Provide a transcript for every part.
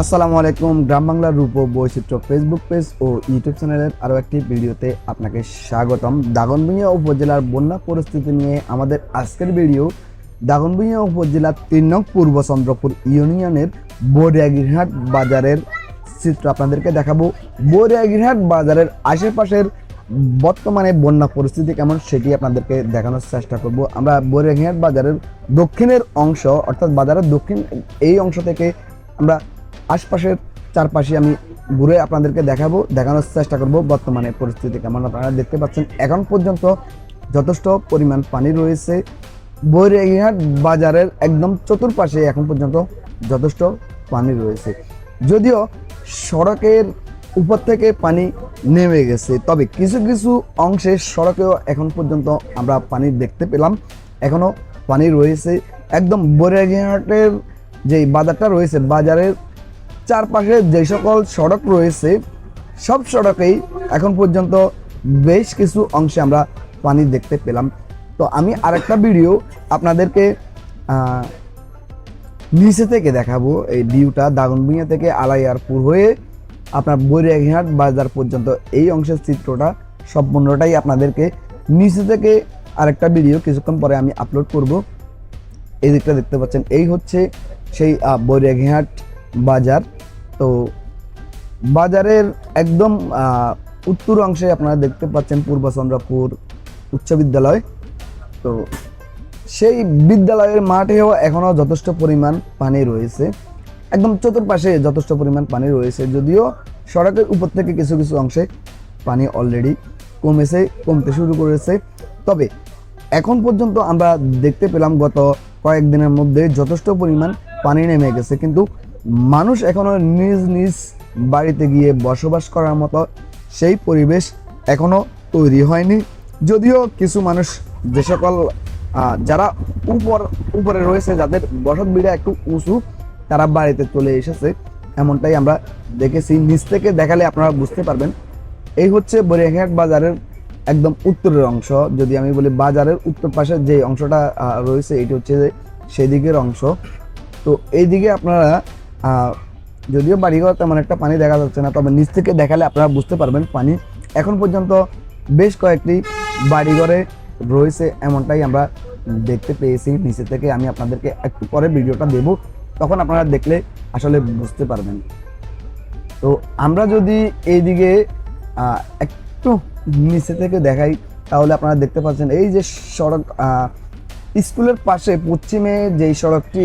আসসালামু আলাইকুম, গ্রাম বাংলার রূপ বৈচিত্র্য ফেসবুক পেজ ও ইউটিউব চ্যানেলের আরও একটি ভিডিওতে আপনাকে স্বাগতম। দাগনভূঞা উপজেলার বন্যা পরিস্থিতি নিয়ে আমাদের আজকের ভিডিও দাগনভূঞা উপজেলার তিন নং পূর্ব চন্দ্রপুর ইউনিয়নের বরিয়াগিরহাট বাজারের চিত্র আপনাদেরকে দেখাবো। বরিয়াগিরহাট বাজারের আশেপাশের বর্তমানে বন্যা পরিস্থিতি কেমন সেটি আপনাদেরকে দেখানোর চেষ্টা করব। আমরা বরিয়াগিরহাট বাজারের দক্ষিণের অংশ, অর্থাৎ বাজারের দক্ষিণ এই অংশ থেকে আমরা আশপাশের চারপাশে আমি ঘুরে আপনাদেরকে দেখাবো, দেখানোর চেষ্টা করব বর্তমানে পরিস্থিতি কেমন। আপনারা দেখতে পাচ্ছেন, এখন পর্যন্ত যথেষ্ট পরিমাণ পানি রয়েছে। বৈরাগীহাট বাজারের একদম চতুর্পাশে এখন পর্যন্ত যথেষ্ট পানি রয়েছে। যদিও সড়কের উপর থেকে পানি নেমে গেছে, তবে কিছু কিছু অংশে সড়কেও এখন পর্যন্ত আমরা পানি দেখতে পেলাম। এখনও পানি রয়েছে। একদম বৈরাগীহাটের যে বাজারটা রয়েছে, বাজারের চারপাশে যে সকল সড়ক রয়েছে, সব সড়কেই এখন পর্যন্ত বেশ কিছু অংশে আমরা পানি দেখতে পেলাম। তো আমি আরেকটা ভিডিও আপনাদেরকে নিচে থেকে দেখাবো। এই ভিউটা দাগনভূঞা থেকে আলাইয়ারপুর হয়ে আপনার বৈরাগীহাট বাজার পর্যন্ত এই অংশের চিত্রটা সম্পূর্ণটাই আপনাদেরকে নিচে থেকে আরেকটা ভিডিও কিছুক্ষণ পরে আমি আপলোড করব। এই দিকটা দেখতে পাচ্ছেন, এই হচ্ছে সেই বৈরাগীহাট বাজার। তো বাজারের একদম উত্তর অংশে আপনারা দেখতে পাচ্ছেন পূর্ব চন্দ্রপুর উচ্চ বিদ্যালয়। তো সেই বিদ্যালয়ের মাঠেও এখনও যথেষ্ট পরিমাণ পানি রয়েছে। একদম চতুর্পাশে যথেষ্ট পরিমাণ পানি রয়েছে, যদিও সড়কের উপর থেকে কিছু কিছু অংশে পানি অলরেডি কমেছে, কমতে শুরু করেছে। তবে এখন পর্যন্ত আমরা দেখতে পেলাম গত কয়েকদিনের মধ্যে যথেষ্ট পরিমাণ পানি নেমে গেছে, কিন্তু মানুষ এখনও নিজ নিজ বাড়িতে গিয়ে বসবাস করার মতো সেই পরিবেশ এখনও তৈরি হয়নি। যদিও কিছু মানুষ যে সকল যারা উপর, উপরে রয়েছে, যাদের বসত বিড়া একটু উঁচু, তারা বাড়িতে চলে এসেছে। এমনটাই আমরা দেখেছি। নিচ থেকে দেখালে আপনারা বুঝতে পারবেন। এই হচ্ছে বরিয়াঘাট বাজারের একদম উত্তরের অংশ। যদি আমি বলি বাজারের উত্তর পাশে যে অংশটা রয়েছে, এটি হচ্ছে সেদিকের অংশ। তো এইদিকে আপনারা যদিও বাড়িঘর তেমন একটা পানি দেখা যাচ্ছে না তবে নিচ থেকে দেখালে আপনারা বুঝতে পারবেন পানি এখন পর্যন্ত বেশ কয়েকটি বাড়িঘরে রয়েছে এমনটাই আমরা দেখতে পেয়েছি। নিচে থেকে আমি আপনাদেরকে একটু পরে ভিডিওটা দেব তখন আপনারা দেখলে আসলে বুঝতে পারবেন। তো আমরা যদি এইদিকে আহ, একটু নিচে থেকে দেখাই তাহলে আপনারা দেখতে পাচ্ছেন এই যে সড়ক স্কুলের পাশে পশ্চিমে যেই সড়কটি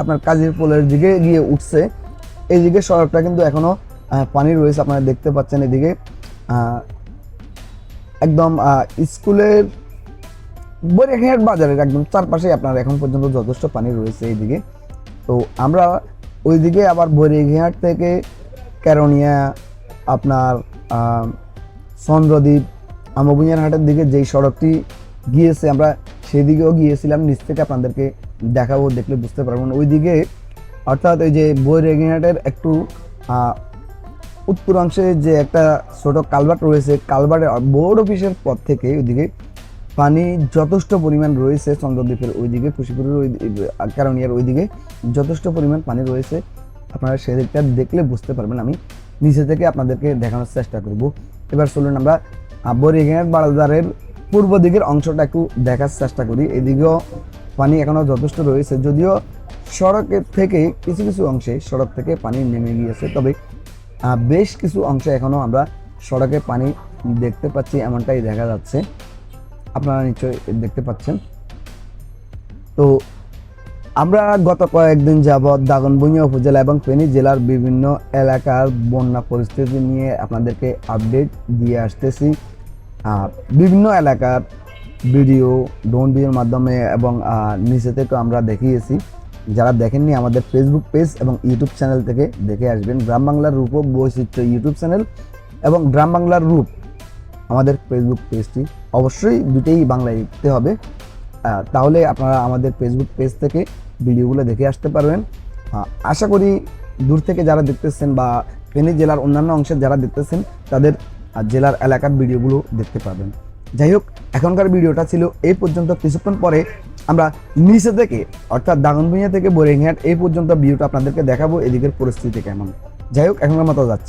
আপনার কাজীর পোলের দিকে গিয়ে উঠছে। এই দিকে সড়কটা কিন্তু এখনও আহ, পানি রয়েছে আপনারা দেখতে পাচ্ছেন এদিকে। একদম স্কুলের বরিয়াঘাট বাজারের একদম চারপাশে আপনার এখন পর্যন্ত যথেষ্ট পানি রয়েছে এইদিকে তো আমরা ওইদিকে আবার বরিয়াঘাট থেকে ক্যারোনিয়া আপনার চন্দ্রদ্বীপ আমবুনিয়ার হাটের দিকে যেই সড়কটি গিয়েছে আমরা সেদিকেও গিয়েছিলাম। নিচ থেকে আপনাদেরকে দেখাবো, দেখলে বুঝতে পারবেন ওইদিকে, অর্থাৎ ওই যে বৈরেগিহাটের একটু উত্তরাংশে যে একটা ছোট কালভার্ট রয়েছে, কালভার্টের বোর্ড অফিসের পর থেকে ওইদিকে পানি যথেষ্ট পরিমাণ রয়েছে চন্দ্রদ্বীপের ওইদিকে খুশিপুরের ওই কারণিয়ার ওইদিকে যথেষ্ট পরিমাণ পানি রয়েছে। আপনারা সেদিকটা দেখলে বুঝতে পারবেন, আমি নিচে থেকে আপনাদেরকে দেখানোর চেষ্টা করব। এবার চলুন আমরা বরিঘাট বারাদারের পূর্ব দিকের অংশটা একটু দেখার চেষ্টা করি। এদিকেও পানি এখনও যথেষ্ট রয়েছে। যদিও সড়কের থেকে কিছু কিছু অংশে সড়ক থেকে পানি নেমে গিয়েছে, তবে বেশ কিছু অংশে এখনও আমরা সড়কে পানি দেখতে পাচ্ছি, এমনটাই দেখা যাচ্ছে। আপনারা নিশ্চয়ই দেখতে পাচ্ছেন। তো, আমরা গত কয়েকদিন যাবৎ দাগনভূঞা উপজেলা এবং ফেনী জেলার বিভিন্ন এলাকার বন্যা পরিস্থিতি নিয়ে আপনাদেরকে আপডেট দিয়ে আসতেছি। বিভিন্ন এলাকার ভিডিও, ড্রোন ভিডিওর মাধ্যমে এবং নিচে থেকে আমরা দেখিয়েছি। যারা দেখেননি আমাদের ফেসবুক পেজ এবং ইউটিউব চ্যানেল থেকে দেখে আসবেন। গ্রাম বাংলার রূপ বৈচিত্র্য ইউটিউব চ্যানেল এবং গ্রাম বাংলার রূপ আমাদের ফেসবুক পেজটি অবশ্যই দুটেই বাংলায় লিখতে হবে তাহলে আপনারা আমাদের ফেসবুক পেজ থেকে ভিডিওগুলো দেখে আসতে পারবেন। আশা করি দূর থেকে যারা দেখতেছেন বা ফেনী জেলার অন্যান্য অংশের যারা দেখতেছেন, তাদের জেলার এলাকার ভিডিওগুলো দেখতে পাবেন। যাই হোক এখনকার ভিডিওটা ছিল এই পর্যন্ত। কিছুক্ষণ পরে আমরা নিচে থেকে, অর্থাৎ দাগনভূঞা থেকে বোরিংহাট এই পর্যন্ত ভিডিওটা আপনাদেরকে দেখাবো, এদিকের পরিস্থিতি কেমন। যাই হোক এখনকার মতো যাচ্ছে।